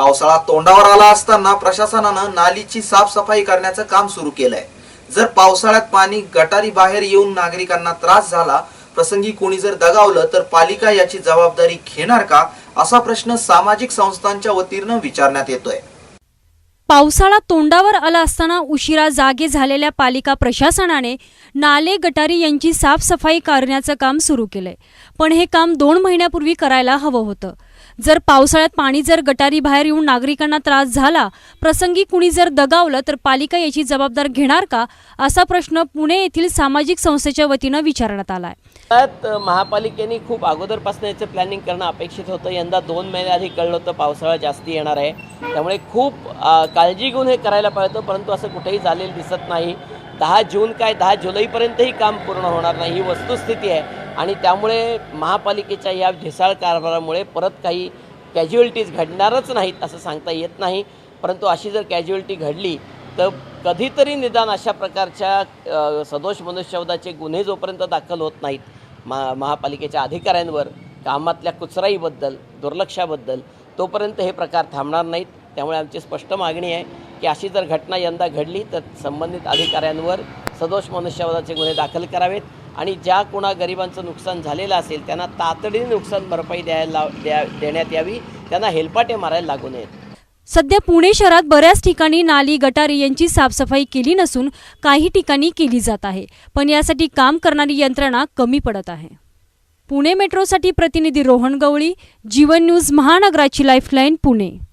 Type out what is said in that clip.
पावसाळा तोंडावर आला असताना प्रशासनानं नालीची साफसफाई करण्याचं काम सुरू केलंय. जर पावसाळ्यात पाणी गटारी बाहेर येऊन नागरिकांना त्रास झाला प्रसंगी कोणी जर दगावलं तर पालिका याची जबाबदारी घेणार का? असा प्रश्न सामाजिक संस्थांच्या वतीनं विचारण्यात येतोय. पावसाळा तोंडावर आला असताना उशिरा जागे झालेल्या पालिका प्रशासनाने नाले गटारी यांची साफसफाई करण्याचं काम सुरू केलंय. पण हे काम दोन महिन्यापूर्वी करायला हवं होतं. जर पावसाळ्यात पाणी जर गटारी बाहेर येऊन नागरिकांना त्रास झाला प्रसंगी कुणी जर दगावलं तर पालिका याची जबाबदार घेणार का? असा प्रश्न पुणे येथील सामाजिक संस्थेच्या वतीनं विचारण्यात आलाय. त्यात महापालिकेने खूप अगोदरपासून याचं प्लॅनिंग करणं अपेक्षित होतं. यंदा दोन महिने आधी कळलं होतं पावसाळा जास्ती येणार आहे. त्यामुळे खूप काळजी घेऊन हे करायला पाहिजे परंतु असं कुठेही झालेलं दिसत नाही. दहा जून काय दहा जुलैपर्यंतही काम पूर्ण होणार नाही ही वस्तुस्थिती आहे. आणि त्यामुळे महापालिकेच्या या ढिसाळ कारभारामुळे परत काही कॅज्युअल्टीज घडणारच नाहीत असं सांगता येत नाही. परंतु अशी जर कॅज्युअल्टी घडली तर कधीतरी निदान अशा प्रकारच्या सदोष मनुष्यवधाचे गुन्हे जोपर्यंत दाखल होत नाहीत मा महापालिकेच्या अधिकाऱ्यांवर कामातल्या कुचराईबद्दल दुर्लक्षाबद्दल तोपर्यंत हे प्रकार थांबणार नाहीत. त्यामुळे आमची स्पष्ट मागणी आहे की अशी जर घटना यंदा घडली तर संबंधित अधिकाऱ्यांवर सदोष मनुष्यवधाचे गुन्हे दाखल करावेत आणि ज्या कोणा गरिबांचं नुकसान झालेलं असेल त्यांना तातडीने नुकसान भरपाई द्यायला लाव- द्या देण्यात यावी. त्यांना हेलपाटे मारायला लागू नयेत. सध्या पुणे शहरात बऱ्याच ठिकाणी नाली गटारी यांची साफसफाई केली नसून काही ठिकाणी केली जात आहे पण यासाठी काम करणारी यंत्रणा कमी पडत आहे. पुणे मेट्रोसाठी प्रतिनिधी रोहन गवळी जीवन न्यूज महानगराची लाईफलाईन पुणे.